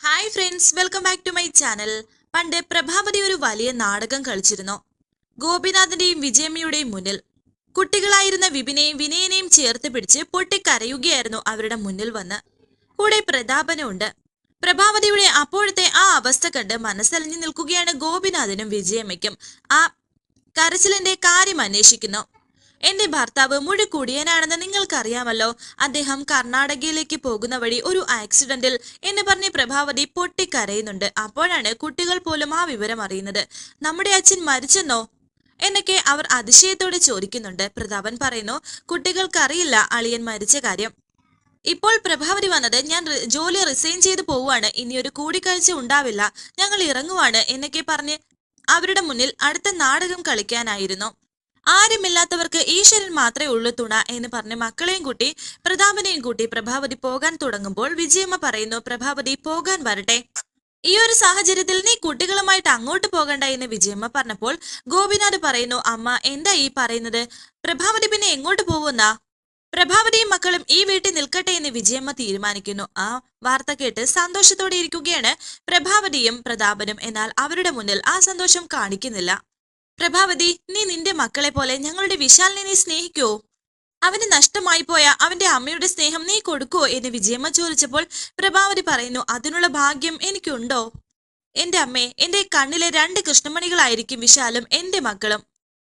Hi friends welcome back to my channel പണ്ട് പ്രഭാപതി ഒരു വലിയ നാടകം കളിച്ചിരുന്നു. ഗോപിനാഥന്റെയും വിജയമ്മയുടെയും മുന്നിൽ. കുട്ടികളായിരുന്ന വിപിനെയും വിനയനെയും ചേർത്ത് പിടിച്ച് പൊട്ടിക്കരയുകയായിരുന്നു അവരുടെ മുന്നിൽ വന്ന്. കൂടെ പ്രതാപനുണ്ട് പ്രഭാവതിയുടെ അപ്പോഴത്തെ ആ അവസ്ഥ കണ്ട് മനസ്സലിഞ്ഞു നിൽക്കുകയാണ് ഗോപിനാഥനും വിജയമ്മയ്ക്കും. ആ കരച്ചിലിന്റെ കാര്യം അന്വേഷിക്കുന്നു. എന്റെ ഭർത്താവ് മുഴുക്കുടിയനാണെന്ന് നിങ്ങൾക്കറിയാമല്ലോ. അദ്ദേഹം കർണാടകയിലേക്ക് പോകുന്ന വഴി ഒരു ആക്സിഡന്റിൽ എന്ന് പറഞ്ഞ് പ്രഭാവതി പൊട്ടിക്കരയുന്നുണ്ട്. അപ്പോഴാണ് കുട്ടികൾ പോലും ആ വിവരം അറിയുന്നത്. നമ്മുടെ അച്ഛൻ മരിച്ചെന്നോ? എന്നൊക്കെ അവർ അതിശയത്തോടെ ചോദിക്കുന്നുണ്ട്. പ്രതാപൻ പറയുന്നു കുട്ടികൾക്കറിയില്ല അളിയൻ മരിച്ച കാര്യം. ഇപ്പോൾ പ്രഭാവതി വന്നത് ഞാൻ ജോലി റിസൈൻ ചെയ്ത് പോവുകയാണ്. ഇനി ഒരു കൂടിക്കാഴ്ച ഉണ്ടാവില്ല. ഞങ്ങൾ ഇറങ്ങുവാണ് എന്നൊക്കെ പറഞ്ഞ് അവരുടെ മുന്നിൽ അടുത്ത നാടകം കളിക്കാനായിരുന്നു. ആരുമില്ലാത്തവർക്ക് ഈശ്വരൻ മാത്രമേ ഉള്ളൂ തുണ എന്ന് പറഞ്ഞ് മക്കളെയും കൂട്ടി പ്രതാപനെയും കൂട്ടി പ്രഭാവതി പോകാൻ തുടങ്ങുമ്പോൾ വിജയമ്മ പറയുന്നു പ്രഭാവതി പോകാൻ വരട്ടെ. ഈ ഒരു സാഹചര്യത്തിൽ നീ കുട്ടികളുമായിട്ട് അങ്ങോട്ട് പോകണ്ട എന്ന് വിജയമ്മ പറഞ്ഞപ്പോൾ ഗോപിനാഥ് പറയുന്നു അമ്മ എന്താ ഈ പറയുന്നത്? പ്രഭാവതി പിന്നെ എങ്ങോട്ട് പോകുന്ന പ്രഭാവതിയും മക്കളും ഈ വീട്ടിൽ നിൽക്കട്ടെ എന്ന് വിജയമ്മ തീരുമാനിക്കുന്നു. ആ വാർത്ത കേട്ട് സന്തോഷത്തോടെ ഇരിക്കുകയാണ് പ്രഭാവതിയും പ്രതാപനും. എന്നാൽ അവരുടെ മുന്നിൽ ആ സന്തോഷം കാണിക്കുന്നില്ല. പ്രഭാവതി നീ നിന്റെ മക്കളെ പോലെ ഞങ്ങളുടെ വിശാലിനെ നീ സ്നേഹിക്കോ. അവന് നഷ്ടമായി പോയ അവന്റെ അമ്മയുടെ സ്നേഹം നീ കൊടുക്കോ എന്ന് വിജയമ്മ ചോദിച്ചപ്പോൾ പ്രഭാവതി പറയുന്നു അതിനുള്ള ഭാഗ്യം എനിക്കുണ്ടോ? എന്റെ അമ്മേ എന്റെ കണ്ണിലെ രണ്ട് കൃഷ്ണമണികളായിരിക്കും വിശാലും എന്റെ മക്കളും.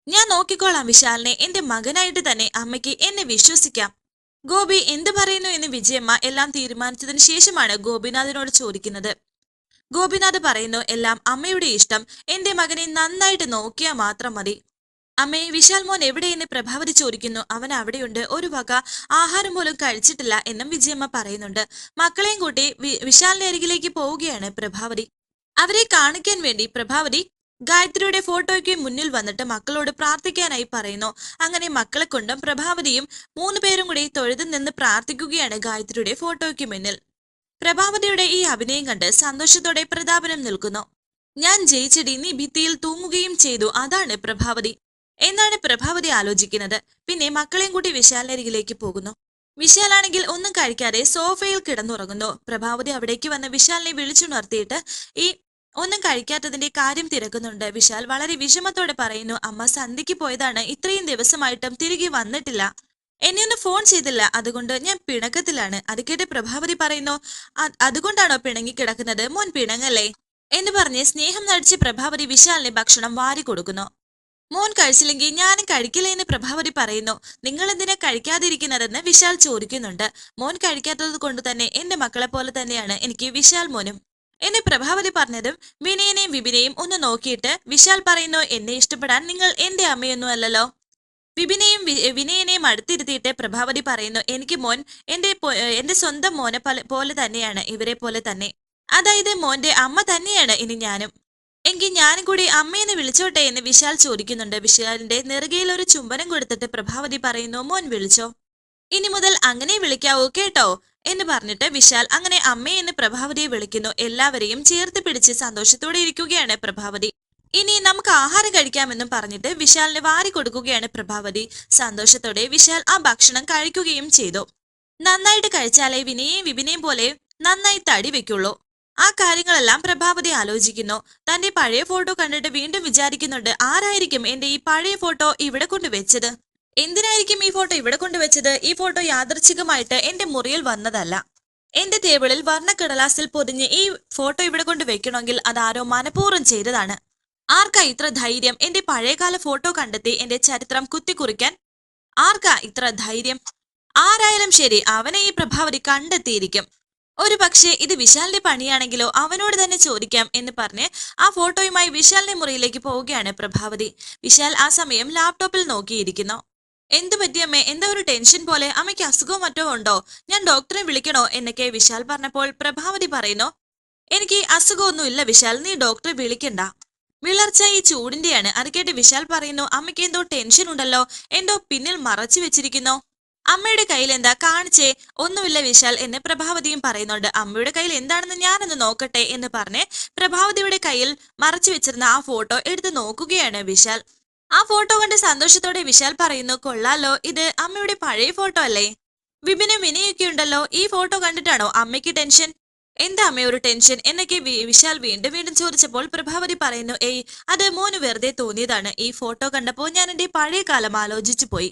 ഞാൻ നോക്കിക്കോളാം വിശാലിനെ എന്റെ മകനായിട്ട് തന്നെ അമ്മയ്ക്ക് എന്നെ വിശ്വസിക്കാം. ഗോപി എന്ത് പറയുന്നു എന്ന് വിജയമ്മ എല്ലാം തീരുമാനിച്ചതിന് ശേഷമാണ് ഗോപിനാഥിനോട് ചോദിക്കുന്നത്. ഗോപിനാഥ് പറയുന്നു എല്ലാം അമ്മയുടെ ഇഷ്ടം. എന്റെ മകനെ നന്നായിട്ട് നോക്കിയാൽ മാത്രം മതി. അമ്മേ വിശാൽ മോൻ എവിടെയെന്ന് പ്രഭാവതി ചോദിക്കുന്നു. അവൻ അവിടെയുണ്ട്. ഒരു വക ആഹാരം പോലും കഴിച്ചിട്ടില്ല എന്നും വിജയമ്മ പറയുന്നുണ്ട്. മക്കളെയും കൂട്ടി വിശാലിന്റെ അരികിലേക്ക് പോവുകയാണ് പ്രഭാവതി. അവരെ കാണിക്കാൻ വേണ്ടി പ്രഭാവതി ഗായത്രിയുടെ ഫോട്ടോയ്ക്ക് മുന്നിൽ വന്നിട്ട് മക്കളോട് പ്രാർത്ഥിക്കാനായി പറയുന്നു. അങ്ങനെ മക്കളെ കൊണ്ടും പ്രഭാവതിയും മൂന്ന് പേരും കൂടി തൊഴുതു നിന്ന് പ്രാർത്ഥിക്കുകയാണ് ഗായത്രിയുടെ ഫോട്ടോയ്ക്ക് മുന്നിൽ. പ്രഭാവതിയുടെ ഈ അഭിനയം കണ്ട് സന്തോഷത്തോടെ പ്രതാപനം നിൽക്കുന്നു. ഞാൻ ജയിച്ചടി നീ ഭിത്തിയിൽ തൂങ്ങുകയും ചെയ്തു അതാണ് പ്രഭാവതി. എന്നാണ് പ്രഭാവതി ആലോചിക്കുന്നത്. പിന്നെ മക്കളെയും കൂട്ടി വിശാലരികിലേക്ക് പോകുന്നു. വിശാലാണെങ്കിൽ ഒന്നും കഴിക്കാതെ സോഫയിൽ കിടന്നുറങ്ങുന്നു. പ്രഭാവതി അവിടേക്ക് വന്ന് വിശാലിനെ വിളിച്ചുണർത്തിയിട്ട് ഈ ഒന്നും കഴിക്കാത്തതിന്റെ കാര്യം തിരക്കുന്നുണ്ട് വിശാൽ. വളരെ വിഷമത്തോടെ പറയുന്നു അമ്മ സന്ധ്യയ്ക്ക് പോയതാണ്. ഇത്രയും ദിവസമായിട്ടും തിരികെ വന്നിട്ടില്ല. എന്നെ ഒന്ന് ഫോൺ ചെയ്തില്ല. അതുകൊണ്ട് ഞാൻ പിണക്കത്തിലാണ്. അത് കേട്ട് പ്രഭാവതി പറയുന്നു "അ- അതുകൊണ്ടാണോ പിണങ്ങി കിടക്കുന്നത്? മോൻ പിണങ്ങല്ലേ? എന്ന് പറഞ്ഞ് സ്നേഹം നടിച്ച് പ്രഭാവതി വിശാലിന് ഭക്ഷണം വാരി കൊടുക്കുന്നു. മോൻ കഴിച്ചില്ലെങ്കിൽ ഞാനും കഴിക്കില്ല? എന്ന് പ്രഭാവതി പറയുന്നു. നിങ്ങൾ എന്തിനാ കഴിക്കാതിരിക്കുന്നതെന്ന് വിശാൽ ചോദിക്കുന്നുണ്ട്. മോൻ കഴിക്കാത്തത് കൊണ്ട് തന്നെ എന്റെ മക്കളെ പോലെ തന്നെയാണ് എനിക്ക് വിശാൽ മോനും. എന്ന് പ്രഭാവതി പറഞ്ഞതും വിനയനെയും വിപിനെയും ഒന്ന് നോക്കിയിട്ട് വിശാൽ പറയുന്നു എന്നെ ഇഷ്ടപ്പെടാൻ നിങ്ങൾ എന്റെ അമ്മയൊന്നും അല്ലല്ലോ. വിപിനെയും വിനയനെയും അടുത്തിരുത്തിയിട്ട് പ്രഭാവതി പറയുന്നു എനിക്ക് മോൻ എന്റെ എന്റെ സ്വന്തം മോനെ പോലെ തന്നെയാണ് ഇവരെ പോലെ തന്നെ. അതായത് മോന്റെ അമ്മ തന്നെയാണ് ഇനി ഞാനും. എങ്കിൽ ഞാനും കൂടി അമ്മയെന്ന് വിളിച്ചോട്ടെ എന്ന് വിശാൽ ചോദിക്കുന്നുണ്ട്. വിശാലിന്റെ നെറുകയിൽ ഒരു ചുംബനം കൊടുത്തിട്ട് പ്രഭാവതി പറയുന്നു മോൻ വിളിച്ചോ? ഇനി മുതൽ അങ്ങനെ വിളിക്കാവോ കേട്ടോ? എന്ന് പറഞ്ഞിട്ട് വിശാൽ അങ്ങനെ അമ്മയെന്ന് പ്രഭാവതിയെ വിളിക്കുന്നു. എല്ലാവരെയും ചേർത്ത് പിടിച്ച് സന്തോഷത്തോടെ ഇരിക്കുകയാണ് പ്രഭാവതി. ഇനി നമുക്ക് ആഹാരം കഴിക്കാമെന്നും പറഞ്ഞിട്ട് വിശാലിന് വാരി കൊടുക്കുകയാണ് പ്രഭാവതി. സന്തോഷത്തോടെ വിശാൽ ആ ഭക്ഷണം കഴിക്കുകയും ചെയ്തു. നന്നായിട്ട് കഴിച്ചാലേ വിനയെയും വിപിനെയും പോലെ നന്നായി തടി വെക്കുള്ളൂ. ആ കാര്യങ്ങളെല്ലാം പ്രഭാവതി ആലോചിക്കുന്നു. തന്റെ പഴയ ഫോട്ടോ കണ്ടിട്ട് വീണ്ടും വിചാരിക്കുന്നുണ്ട് ആരായിരിക്കും എന്റെ ഈ പഴയ ഫോട്ടോ ഇവിടെ കൊണ്ടുവച്ചത്? എന്തിനായിരിക്കും ഈ ഫോട്ടോ ഇവിടെ കൊണ്ടുവച്ചത്? ഈ ഫോട്ടോ യാദർച്ഛികമായിട്ട് എന്റെ മുറിയിൽ വന്നതല്ല. എന്റെ ടേബിളിൽ വർണക്കടലാസിൽ പൊതിഞ്ഞ് ഈ ഫോട്ടോ ഇവിടെ കൊണ്ട് വെക്കണമെങ്കിൽ അതാരോ മനഃപൂർവം ചെയ്തതാണ്. ആർക്കാ ഇത്ര ധൈര്യം? എന്റെ പഴയകാല ഫോട്ടോ കണ്ടെത്തി എന്റെ ചരിത്രം കുത്തിക്കുറിക്കാൻ ആർക്കാ ഇത്ര ധൈര്യം? ആരായാലും ശരി അവനെ ഈ പ്രഭാവതി കണ്ടെത്തിയിരിക്കും. ഒരു പക്ഷേ ഇത് വിശാലിന്റെ പണിയാണെങ്കിലോ അവനോട് തന്നെ ചോദിക്കാം എന്ന് പറഞ്ഞ് ആ ഫോട്ടോയുമായി വിശാലിന്റെ മുറിയിലേക്ക് പോവുകയാണ് പ്രഭാവതി. വിശാൽ ആ സമയം ലാപ്ടോപ്പിൽ നോക്കിയിരിക്കുന്നു. എന്തു പറ്റിയമ്മേ എന്താ ഒരു ടെൻഷൻ പോലെ? അമ്മയ്ക്ക് അസുഖമോ മറ്റോ ഉണ്ടോ? ഞാൻ ഡോക്ടറെ വിളിക്കണോ? എന്നൊക്കെ വിശാൽ പറഞ്ഞപ്പോൾ പ്രഭാവതി പറയുന്നു എനിക്ക് അസുഖമൊന്നും ഇല്ല വിശാൽ നീ ഡോക്ടറെ വിളിക്കണ്ട. വിളർച്ച ഈ ചൂടിന്റെയാണ്. അത് കേട്ട് വിശാൽ പറയുന്നു അമ്മയ്ക്ക് എന്തോ ടെൻഷൻ ഉണ്ടല്ലോ. എന്തോ പിന്നിൽ മറച്ചു വെച്ചിരിക്കുന്നു. അമ്മയുടെ കയ്യിൽ എന്താ? കാണിച്ചേ. ഒന്നുമില്ല വിശാൽ എന്ന് പ്രഭാവതിയും പറയുന്നുണ്ട്. അമ്മയുടെ കയ്യിൽ എന്താണെന്ന് ഞാനൊന്ന് നോക്കട്ടെ എന്ന് പറഞ്ഞ് പ്രഭാവതിയുടെ കയ്യിൽ മറച്ചു വെച്ചിരുന്ന ആ ഫോട്ടോ എടുത്ത് നോക്കുകയാണ് വിശാൽ. ആ ഫോട്ടോ കണ്ട് സന്തോഷത്തോടെ വിശാൽ പറയുന്നു കൊള്ളാലോ ഇത് അമ്മയുടെ പഴയ ഫോട്ടോ അല്ലേ? വിപിനും വിനയൊക്കെ ഉണ്ടല്ലോ. ഈ ഫോട്ടോ കണ്ടിട്ടാണോ അമ്മയ്ക്ക് ടെൻഷൻ എന്താ അമ്മ ഒരു ടെൻഷൻ എന്നൊക്കെ വിശാൽ വീണ്ടും വീണ്ടും ചോദിച്ചപ്പോൾ പ്രഭാവതി പറയുന്നു ഏയ് അത് മോന് വെറുതെ തോന്നിയതാണ്. ഈ ഫോട്ടോ കണ്ടപ്പോൾ ഞാൻ എന്റെ പഴയ കാലം ആലോചിച്ചു പോയി.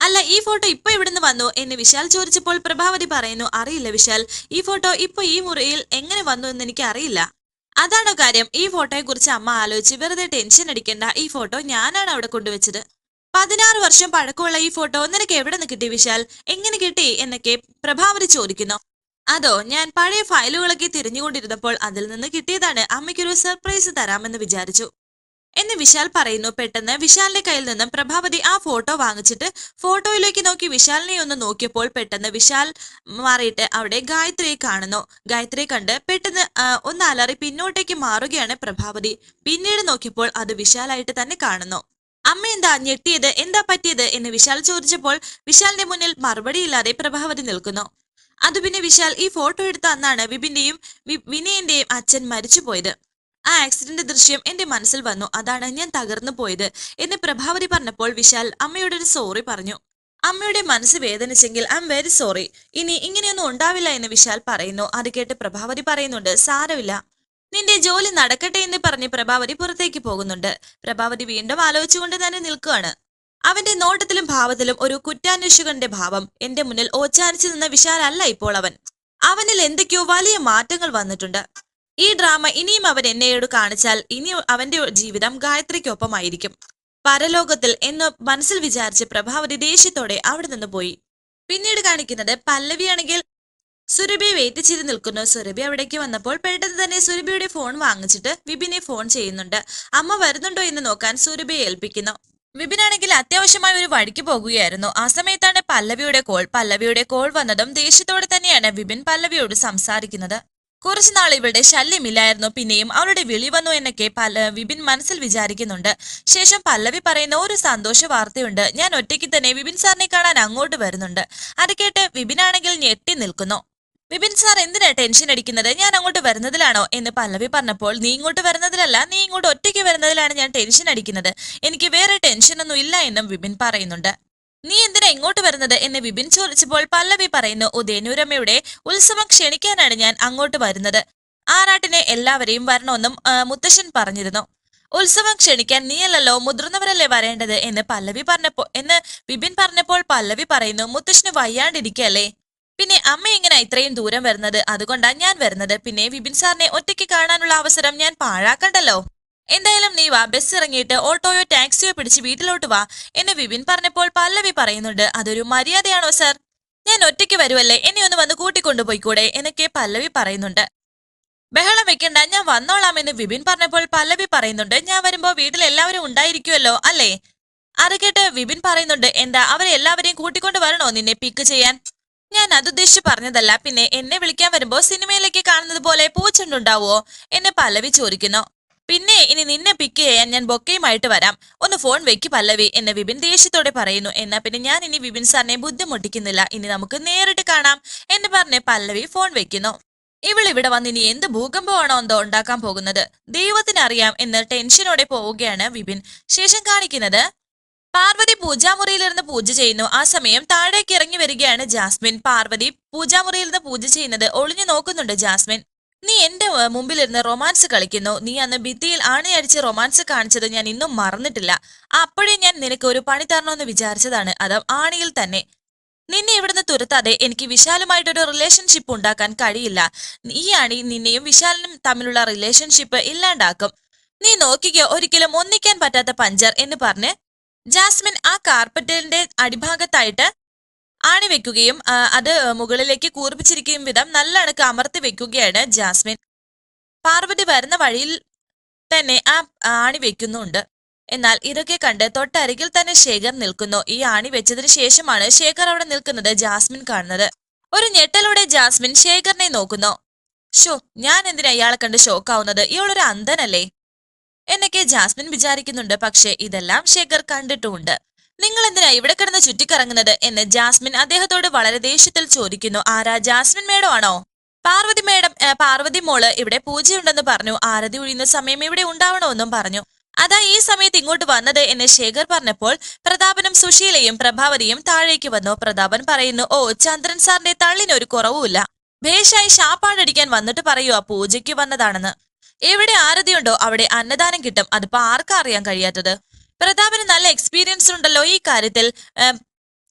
അല്ല ഈ ഫോട്ടോ ഇപ്പൊ ഇവിടുന്ന് വന്നു? എന്ന് വിശാൽ ചോദിച്ചപ്പോൾ പ്രഭാവതി പറയുന്നു അറിയില്ല വിശാൽ ഈ ഫോട്ടോ ഇപ്പൊ ഈ മുറിയിൽ എങ്ങനെ വന്നു എന്ന് എനിക്ക് അറിയില്ല അതാണോ കാര്യം? ഈ ഫോട്ടോയെ കുറിച്ച് അമ്മ ആലോചിച്ച് വെറുതെ ടെൻഷൻ അടിക്കേണ്ട. ഈ ഫോട്ടോ ഞാനാണ് അവിടെ കൊണ്ടുവച്ചത്. പതിനാറ് വർഷം പഴക്കമുള്ള ഈ ഫോട്ടോ നിനക്ക് എവിടെ നിന്ന് കിട്ടി വിശാൽ? എങ്ങനെ കിട്ടി? എന്നൊക്കെ പ്രഭാവതി ചോദിക്കുന്നു. അതോ ഞാൻ പഴയ ഫയലുകളൊക്കെ തിരിഞ്ഞുകൊണ്ടിരുന്നപ്പോൾ അതിൽ നിന്ന് കിട്ടിയതാണ് അമ്മയ്ക്കൊരു സർപ്രൈസ് തരാമെന്ന് വിചാരിച്ചു. എന്ന് വിശാൽ പറയുന്നു പെട്ടെന്ന് വിശാലിന്റെ കയ്യിൽ നിന്നും പ്രഭാവതി ആ ഫോട്ടോ വാങ്ങിച്ചിട്ട് ഫോട്ടോയിലേക്ക് നോക്കി വിശാലിനെ ഒന്ന് നോക്കിയപ്പോൾ പെട്ടെന്ന് വിശാൽ മാറിയിട്ട് അവിടെ ഗായത്രിയെ കാണുന്നു. ഗായത്രിയെ കണ്ട് പെട്ടെന്ന് ഒന്ന് അലറി പിന്നോട്ടേക്ക് മാറുകയാണ് പ്രഭാവതി. പിന്നീട് നോക്കിയപ്പോൾ അത് വിശാലായിട്ട് തന്നെ കാണുന്നു. അമ്മ എന്താ ഞെട്ടിയത്? എന്താ പറ്റിയത്? എന്ന് വിശാൽ ചോദിച്ചപ്പോൾ വിശാലിന്റെ മുന്നിൽ മറുപടിയില്ലാതെ പ്രഭാവതി നിൽക്കുന്നു. അത് പിന്നെ വിശാൽ ഈ ഫോട്ടോ എടുത്ത അന്നാണ് വിപിന്റെയും വിനയന്റെയും അച്ഛൻ മരിച്ചുപോയത് ആ ആക്സിഡന്റ് ദൃശ്യം എന്റെ മനസ്സിൽ വന്നു. അതാണ് ഞാൻ തകർന്നു പോയത് എന്ന് പ്രഭാവതി പറഞ്ഞപ്പോൾ വിശാൽ അമ്മയോട് ഒരു സോറി പറഞ്ഞു. അമ്മയുടെ മനസ്സ് വേദനിച്ചെങ്കിൽ ഐ എം വെരി സോറി ഇനി ഇങ്ങനെയൊന്നും ഉണ്ടാവില്ല എന്ന് വിശാൽ പറയുന്നു. അത് കേട്ട് പ്രഭാവതി പറയുന്നുണ്ട് സാരമില്ല. നിന്റെ ജോലി നടക്കട്ടെ എന്ന് പറഞ്ഞ് പ്രഭാവതി പുറത്തേക്ക് പോകുന്നുണ്ട്. പ്രഭാവതി വീണ്ടും ആലോചിച്ചുകൊണ്ട് തന്നെ നിൽക്കുകയാണ്. അവന്റെ നോട്ടത്തിലും ഭാവത്തിലും ഒരു കുറ്റാന്വേഷകന്റെ ഭാവം എന്റെ മുന്നിൽ ഓച്ചാനിച്ചു നിന്ന വിശാലല്ല ഇപ്പോൾ അവൻ. അവനിൽ എന്തൊക്കെയോ വലിയ മാറ്റങ്ങൾ വന്നിട്ടുണ്ട്. ഈ ഡ്രാമ ഇനിയും അവൻ എന്നെയോട് കാണിച്ചാൽ ഇനി അവന്റെ ജീവിതം ഗായത്രിക്കൊപ്പമായിരിക്കും. പരലോകത്തിൽ എന്ന് മനസ്സിൽ വിചാരിച്ച് പ്രഭാവതി ദേഷ്യത്തോടെ അവിടെ നിന്ന് പോയി. പിന്നീട് കാണിക്കുന്നത് പല്ലവിയാണെങ്കിൽ സുരഭി വെയിറ്റ് ചെയ്ത് നിൽക്കുന്നു. സുരഭി അവിടേക്ക് വന്നപ്പോൾ പെട്ടെന്ന് തന്നെ സുരഭിയുടെ ഫോൺ വാങ്ങിച്ചിട്ട് വിപിനെ ഫോൺ ചെയ്യുന്നുണ്ട്. അമ്മ വരുന്നുണ്ടോ എന്ന് നോക്കാൻ സുരഭിയെ ഏൽപ്പിക്കുന്നു. വിപിനാണെങ്കിൽ അത്യാവശ്യമായ ഒരു വഴിക്ക് പോകുകയായിരുന്നു. ആ സമയത്താണ് പല്ലവിയുടെ കോൾ പല്ലവിയുടെ കോൾ വന്നതും ദേഷ്യത്തോടെ തന്നെയാണ് വിപിൻ പല്ലവിയോട് സംസാരിക്കുന്നത്. കുറച്ചു നാൾ ഇവളുടെ ശല്യമില്ലായിരുന്നു. പിന്നെയും അവളുടെ വിളി വന്നു എന്നൊക്കെ പല വിപിൻ മനസ്സിൽ വിചാരിക്കുന്നുണ്ട്. ശേഷം പല്ലവി പറയുന്ന ഒരു സന്തോഷ വാർത്തയുണ്ട്. ഞാൻ ഒറ്റയ്ക്ക് തന്നെ വിപിൻ സാറിനെ കാണാൻ അങ്ങോട്ട് വരുന്നുണ്ട്. അത് കേട്ട് വിപിനാണെങ്കിൽ ഞെട്ടി നിൽക്കുന്നു. വിപിൻ സാർ എന്തിനാ ടെൻഷൻ അടിക്കുന്നത്? ഞാൻ അങ്ങോട്ട് വരുന്നതിലാണോ? എന്ന് പല്ലവി പറഞ്ഞപ്പോൾ നീ ഇങ്ങോട്ട് വരുന്നതിലല്ല നീ ഇങ്ങോട്ട് ഒറ്റയ്ക്ക് വരുന്നതിലാണ് ഞാൻ ടെൻഷൻ അടിക്കുന്നത്. എനിക്ക് വേറെ ടെൻഷനൊന്നും ഇല്ല എന്നും വിപിൻ പറയുന്നുണ്ട്. നീ എന്തിനാ ഇങ്ങോട്ട് വരുന്നത്? എന്ന് വിപിൻ ചോദിച്ചപ്പോൾ പല്ലവി പറയുന്നു ഉദയനൂരമ്മയുടെ ഉത്സവം ക്ഷണിക്കാനാണ് ഞാൻ അങ്ങോട്ട് വരുന്നത്. ആറാട്ടിനെ എല്ലാവരെയും വരണമെന്നും മുത്തശ്ശൻ പറഞ്ഞിരുന്നു. ഉത്സവം ക്ഷണിക്കാൻ നീയല്ലല്ലോ മുതിർന്നവരല്ലേ വരേണ്ടത്? എന്ന് പല്ലവി പറഞ്ഞപ്പോ എന്ന് വിപിൻ പറഞ്ഞപ്പോൾ പല്ലവി പറയുന്നു മുത്തശ്ശന് വയ്യാണ്ടിരിക്കല്ലേ? പിന്നെ അമ്മ എങ്ങനെയാ ഇത്രയും ദൂരം വരുന്നത്? അതുകൊണ്ടാ ഞാൻ വരുന്നത്. പിന്നെ വിപിൻ സാറിനെ ഒറ്റയ്ക്ക് കാണാനുള്ള അവസരം ഞാൻ പാഴാക്കണ്ടല്ലോ? എന്തായാലും നീ വാ ബസ് ഇറങ്ങിയിട്ട് ഓട്ടോയോ ടാക്സിയോ പിടിച്ച് വീട്ടിലോട്ട് വാ എന്ന് വിപിൻ പറഞ്ഞപ്പോൾ പല്ലവി പറയുന്നുണ്ട്. അതൊരു മര്യാദയാണോ സർ ഞാൻ ഒറ്റയ്ക്ക് വരുമല്ലേ എന്നെ ഒന്ന് വന്ന് കൂട്ടിക്കൊണ്ടുപോയിക്കൂടെ എന്നൊക്കെ പല്ലവി പറയുന്നുണ്ട്. ബഹളം വെക്കണ്ട ഞാൻ വന്നോളാമെന്ന് വിപിൻ പറഞ്ഞപ്പോൾ പല്ലവി പറയുന്നുണ്ട്. ഞാൻ വരുമ്പോൾ വീട്ടിൽ എല്ലാവരും ഉണ്ടായിരിക്കുമല്ലോ അല്ലേ? അത് കേട്ട് വിപിൻ പറയുന്നുണ്ട് എന്താ അവരെ എല്ലാവരെയും കൂട്ടിക്കൊണ്ട് വരണോ നിന്നെ പിക്ക് ചെയ്യാൻ? ഞാൻ അതുദ്ദേശിച്ച് പറഞ്ഞതല്ല. പിന്നെ എന്നെ വിളിക്കാൻ വരുമ്പോ സിനിമയിലേക്ക് കാണുന്നത് പോലെ പൂച്ചെണ്ടുണ്ടാവോ എന്നെ പല്ലവി ചോദിക്കുന്നു. പിന്നെ ഇനി നിന്നെ പിക്ക് ചെയ്യാൻ ഞാൻ ബൊക്കയുമായിട്ട് വരാം. ഒന്ന് ഫോൺ വെക്ക് പല്ലവി. എന്നെ വിപിൻ ദേഷ്യത്തോടെ പറയുന്നു. എന്നാ പിന്നെ ഞാൻ ഇനി വിപിൻ സാറിനെ ബുദ്ധിമുട്ടിക്കുന്നില്ല. ഇനി നമുക്ക് നേരിട്ട് കാണാം എന്ന് പറഞ്ഞ് പല്ലവി ഫോൺ വെക്കുന്നു. ഇവൾ ഇവിടെ വന്ന് ഇനി എന്ത് ഭൂകമ്പമാണോ എന്തോ ഉണ്ടാക്കാൻ പോകുന്നത്? ദൈവത്തിനറിയാം എന്ന് ടെൻഷനോടെ പോവുകയാണ് വിപിൻ. ശേഷം കാണിക്കുന്നത് പാർവതി പൂജാമുറിയിലിരുന്ന് പൂജ ചെയ്യുന്നു. ആ സമയം താഴേക്ക് ഇറങ്ങി വരികയാണ് ജാസ്മിൻ. പാർവതി പൂജാമുറിയിലിരുന്ന് പൂജ ചെയ്യുന്നത് ഒളിഞ്ഞു നോക്കുന്നുണ്ട് ജാസ്മിൻ. നീ എന്റെ മുമ്പിലിരുന്ന് റൊമാൻസ് കളിക്കുന്നു. നീ അന്ന് ഭിത്തിയിൽ ആണിയടിച്ച് റൊമാൻസ് കാണിച്ചത് ഞാൻ ഇന്നും മറന്നിട്ടില്ല. അപ്പോഴേ ഞാൻ നിനക്ക് ഒരു പണി തരണമെന്ന് വിചാരിച്ചതാണ്. അത് ആണിയിൽ തന്നെ. നിന്നെ ഇവിടുന്ന് തുരത്താതെ എനിക്ക് വിശാലുമായിട്ടൊരു റിലേഷൻഷിപ്പ് ഉണ്ടാക്കാൻ കഴിയില്ല. ഈ ആണി നിന്നെയും വിശാലിനും തമ്മിലുള്ള റിലേഷൻഷിപ്പ് ഇല്ലാണ്ടാക്കും. നീ നോക്കിക്കോ ഒരിക്കലും ഒന്നിക്കാൻ പറ്റാത്ത പഞ്ചർ എന്ന് പറഞ്ഞ് ജാസ്മിൻ ആ കാർപ്പറ്റിന്റെ അടിഭാഗത്തായിട്ട് ആണി വെക്കുകയും അത് മുകളിലേക്ക് കൂർപ്പിച്ചിരിക്കുകയും വിധം നല്ല അണക്ക് അമർത്തി വെക്കുകയാണ് ജാസ്മിൻ. പാർവതി വരുന്ന വഴിയിൽ തന്നെ ആ ആണി വെക്കുന്നുണ്ട്. എന്നാൽ ഇതൊക്കെ കണ്ട് തൊട്ടരികിൽ തന്നെ ശേഖർ നിൽക്കുന്നു. ഈ ആണി വെച്ചതിന് ശേഷമാണ് ശേഖർ അവിടെ നിൽക്കുന്നത് ജാസ്മിൻ കാണുന്നത്. ഒരു ഞെട്ടലോടെ ജാസ്മിൻ ശേഖറിനെ നോക്കുന്നു. ഷോ ഞാൻ എന്തിനാ ഇയാളെ കണ്ട് ഷോക്കാവുന്നത് ഇയാളൊരു അന്ധനല്ലേ? എന്നൊക്കെ ജാസ്മിൻ വിചാരിക്കുന്നുണ്ട്. പക്ഷേ ഇതെല്ലാം ശേഖർ കണ്ടിട്ടുമുണ്ട്. നിങ്ങൾ എന്തിനാ ഇവിടെ കിടന്ന് ചുറ്റിക്കറങ്ങുന്നത് എന്ന് ജാസ്മിൻ അദ്ദേഹത്തോട് വളരെ ദേഷ്യത്തിൽ ചോദിക്കുന്നു. ആരാ? ജാസ്മിൻ മേഡം ആണോ? പാർവതി മേഡം പാർവതി മോൾ ഇവിടെ പൂജയുണ്ടെന്ന് പറഞ്ഞു. ആരതി ഒഴിയുന്ന സമയം ഇവിടെ ഉണ്ടാവണമെന്നും പറഞ്ഞു. അതാ ഈ സമയത്ത് ഇങ്ങോട്ട് വന്നത് എന്ന് ശേഖർ പറഞ്ഞപ്പോൾ പ്രതാപനും സുശീലയും പ്രഭാവതിയും താഴേക്ക് വന്നു. പ്രതാപൻ പറയുന്നു ഓ ചന്ദ്രൻ സാറിന്റെ തള്ളിനൊരു കുറവുമില്ല. ഭേഷായി ഷാപ്പാടടിക്കാൻ വന്നിട്ട് പറയുക പൂജയ്ക്ക് വന്നതാണെന്ന്. എവിടെ ആരതിയുണ്ടോ അവിടെ അന്നദാനം കിട്ടും. അതിപ്പോ ആർക്കാ അറിയാൻ കഴിയാത്തത്? പ്രതാപന് നല്ല എക്സ്പീരിയൻസ് ഉണ്ടല്ലോ ഈ കാര്യത്തിൽ.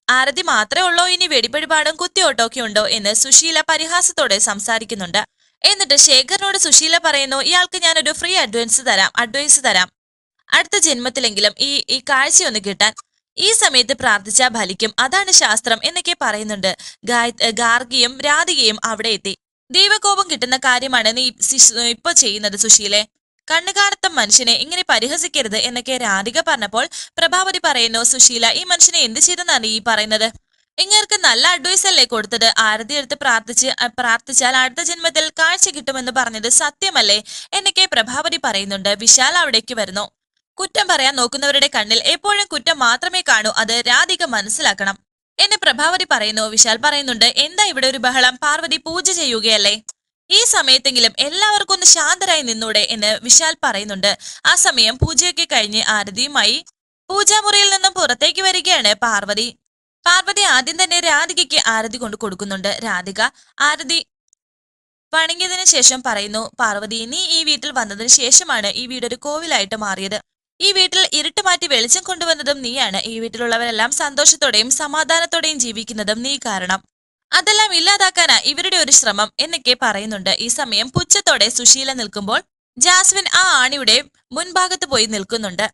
ആരതി മാത്രമേ ഉള്ളോ? ഇനി വെടിപഴിപാടും കുത്തിയോട്ടോക്കെ ഉണ്ടോ? എന്ന് സുശീല പരിഹാസത്തോടെ സംസാരിക്കുന്നുണ്ട്. എന്നിട്ട് ശേഖറിനോട് സുശീല പറയുന്നു ഇയാൾക്ക് ഞാനൊരു ഫ്രീ അഡ്വൈസ് തരാം അഡ്വൈസ് തരാം. അടുത്ത ജന്മത്തിലെങ്കിലും ഈ ഈ കാഴ്ചയൊന്ന് കിട്ടാൻ. ഈ സമയത്ത് പ്രാർത്ഥിച്ചാൽ ഫലിക്കും. അതാണ് ശാസ്ത്രം എന്നൊക്കെ പറയുന്നുണ്ട്. ഗായ ഗാർഗിയും രാധികയും അവിടെ എത്തി. ദൈവകോപം കിട്ടുന്ന കാര്യമാണ് നീ ഇപ്പൊ ചെയ്യുന്നത് സുശീലെ. കണ്ണുകാണത്ത മനുഷ്യനെ ഇങ്ങനെ പരിഹസിക്കരുത് എന്നൊക്കെ രാധിക പറഞ്ഞപ്പോൾ പ്രഭാവതി പറയുന്നു സുശീല ഈ മനുഷ്യനെ എന്ത് ചെയ്തെന്നാണ് ഈ പറയുന്നത്? ഇങ്ങർക്ക് നല്ല അഡ്വൈസ് അല്ലേ കൊടുത്തത്? ആരതി എടുത്ത് പ്രാർത്ഥിച്ച് പ്രാർത്ഥിച്ചാൽ അടുത്ത ജന്മത്തിൽ കാഴ്ച കിട്ടുമെന്ന് പറഞ്ഞത് സത്യമല്ലേ? എന്നൊക്കെ പ്രഭാവതി പറയുന്നുണ്ട്. വിശാൽ അവിടേക്ക് വരുന്നു. കുറ്റം പറയാൻ നോക്കുന്നവരുടെ കണ്ണിൽ എപ്പോഴും കുറ്റം മാത്രമേ കാണൂ. അത് രാധിക മനസ്സിലാക്കണം. എന്നെ പ്രഭാവതി പറയുന്നു വിശാൽ പറയുന്നുണ്ട് എന്താ ഇവിടെ ഒരു ബഹളം? പാർവതി പൂജ ചെയ്യുകയല്ലേ? ഈ സമയത്തെങ്കിലും എല്ലാവർക്കും ഒന്ന് ശാന്തരായി നിന്നൂടെ എന്ന് വിശാൽ പറയുന്നുണ്ട്. ആ സമയം പൂജയൊക്കെ കഴിഞ്ഞ് ആരതിയുമായി പൂജാമുറിയിൽ നിന്നും പുറത്തേക്ക് വരികയാണ് പാർവതി. പാർവതി ആദ്യം തന്നെ രാധികയ്ക്ക് ആരതി കൊണ്ട് കൊടുക്കുന്നുണ്ട്. രാധിക ആരതി വണങ്ങിയതിനു ശേഷം പറയുന്നു പാർവതി നീ ഈ വീട്ടിൽ വന്നതിന് ശേഷമാണ് ഈ വീടൊരു കോവിലായിട്ട് മാറിയത്. ഈ വീട്ടിൽ ഇരുട്ട് മാറ്റി വെളിച്ചം കൊണ്ടുവന്നതും നീയാണ്. ഈ വീട്ടിലുള്ളവരെല്ലാം സന്തോഷത്തോടെയും സമാധാനത്തോടെയും ജീവിക്കുന്നതും നീ കാരണം. അതെല്ലാം ഇല്ലാതാക്കാനാ ഇവരുടെ ഒരു ശ്രമം എന്നൊക്കെ പറയുന്നുണ്ട്. ഈ സമയം പുച്ഛത്തോടെ സുശീല നിൽക്കുമ്പോൾ ജാസ്മിൻ ആ ആണിയുടെ മുൻഭാഗത്ത് പോയി നിൽക്കുന്നുണ്ട്.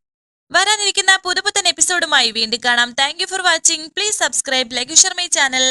വരാനിരിക്കുന്ന പുതുപുത്തൻ എപ്പിസോഡുമായി വീണ്ടും കാണാം. Thank for watching please subscribe ലഘുശർമ്മ channel